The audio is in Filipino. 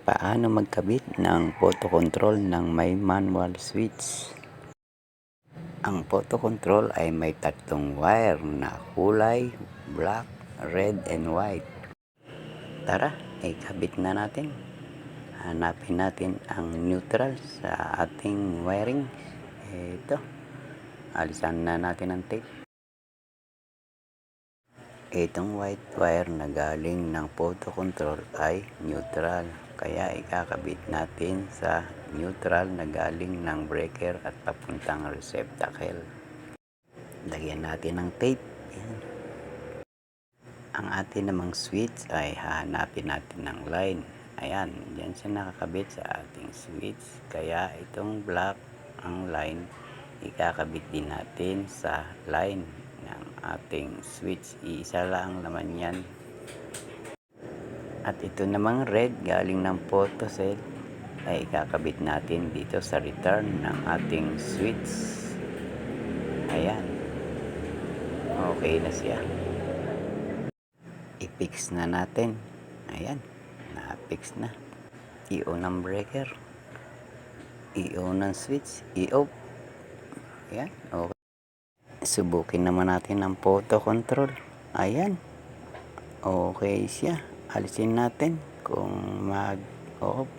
Paano magkabit ng photo control ng may manual switch? Ang photo control ay may tatlong wire na kulay black, red, and white. Tara, ikabit na natin. Hanapin natin ang neutral sa ating wiring. Ito. Alisan na natin ang tape. Itong white wire na galing ng photo control ay neutral. Kaya ikakabit natin sa neutral na galing ng breaker at papuntang receptacle. Lagyan natin ng tape. Yan. Ang atin namang switch ay hahanapin natin ng line. Ayan, diyan siya nakakabit sa ating switch. Kaya itong black ang line, ikakabit din natin sa line ng ating switch. Iisa lang naman yan. At ito namang red galing ng photo cell ay ikakabit natin dito sa return ng ating switch. Ayan. Okay na siya. I-fix na natin. Ayan. Na-fix na. I-on ang breaker. I-on ang switch. I-off. Ayan. Okay. Subukin naman natin ang photo control. Ayan. Okay siya. Alisin natin kung mag-off.